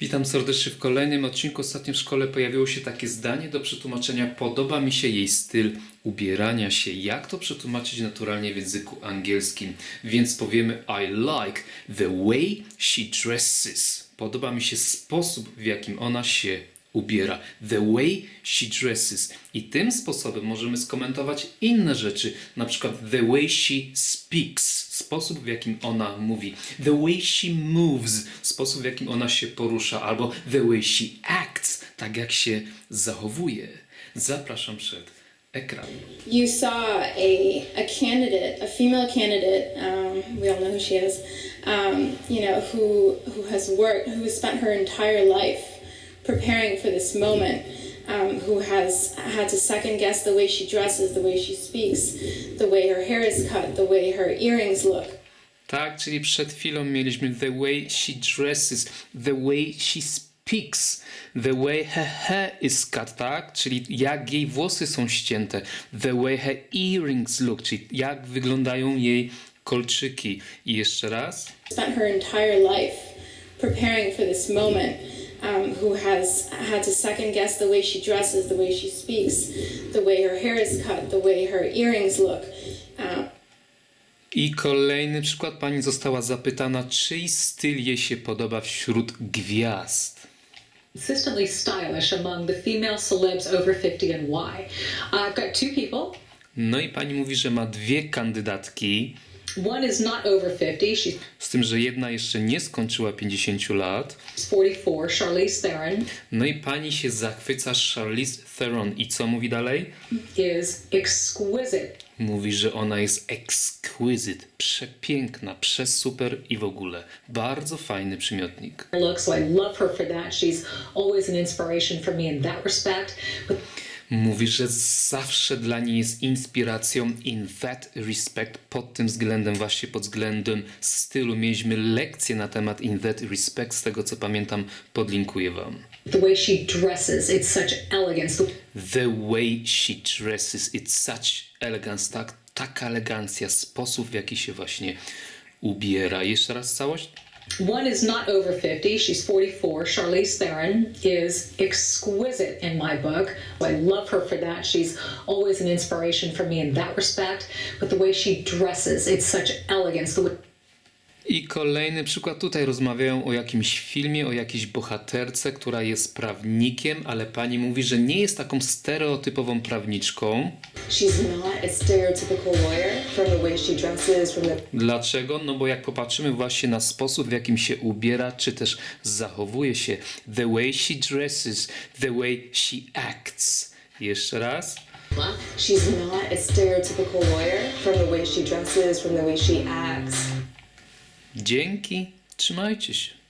Witam serdecznie w kolejnym odcinku. Ostatnio w szkole pojawiło się takie zdanie do przetłumaczenia. Podoba mi się jej styl ubierania się. Jak to przetłumaczyć naturalnie w języku angielskim? Więc powiemy I like the way she dresses. Podoba mi się sposób, w jakim ona się ubiera. The way she dresses. I tym sposobem możemy skomentować inne rzeczy, na przykład the way she speaks, sposób w jakim ona mówi, the way she moves, sposób w jakim ona się porusza, albo the way she acts, tak jak się zachowuje. Zapraszam przed ekran. you saw a, a candidate, a female candidate, um, we all know who she is, um, you know, who, who has worked, who has spent her entire life preparing for this moment, um, who has had to second guess the way she dresses, the way she speaks, the way her hair is cut, the way her earrings look. Tak, czyli przed chwilą mieliśmy the way she dresses, the way she speaks, the way her hair is cut, tak? Czyli jak jej włosy są ścięte, the way her earrings look, czyli jak wyglądają jej kolczyki. I jeszcze raz. spent her entire life preparing for this moment, who has had to second guess the way she dresses, the way she speaks, the way her hair is cut, the way her earrings look. Um, I kolejny przykład. Pani została zapytana, czyj styl jej się podoba wśród gwiazd. consistently stylish among the female celebs over 50 and why. I've got two people. No i pani mówi, że ma dwie kandydatki, One is not over 50, she's z tym, że jedna jeszcze nie skończyła 50 lat. 44, Charlize Theron No i pani się zachwyca Charlize Theron. I co mówi dalej? is exquisite. Mówi, że ona jest exquisite, przepiękna, przesuper i w ogóle. Bardzo fajny przymiotnik. Looks, so I love her for that. She's always an inspiration for me in that respect. But Mówi, że zawsze dla niej jest inspiracją in that respect, pod tym względem, właśnie pod względem stylu. Mieliśmy lekcję na temat in that respect, z tego co pamiętam, podlinkuję wam. the way she dresses, it's such elegance. The way she dresses, it's such elegance, tak? Taka elegancja, sposób w jaki się właśnie ubiera. Jeszcze raz całość? One is not over 50, she's 44. Charlize Theron is exquisite in my book. I love her for that. She's always an inspiration for me in that respect. But the way she dresses, it's such elegance. I kolejny przykład. Tutaj rozmawiają o jakimś filmie, o jakiejś bohaterce, która jest prawnikiem, ale pani mówi, że nie jest taką stereotypową prawniczką. She's not a stereotypical lawyer from the way she dresses, from the Dlaczego? No bo jak popatrzymy właśnie na sposób, w jakim się ubiera, czy też zachowuje się, the way she dresses, the way she acts. Jeszcze raz. she's not a stereotypical lawyer from the way she dresses, from the way she acts. Dzięki. Trzymajcie się.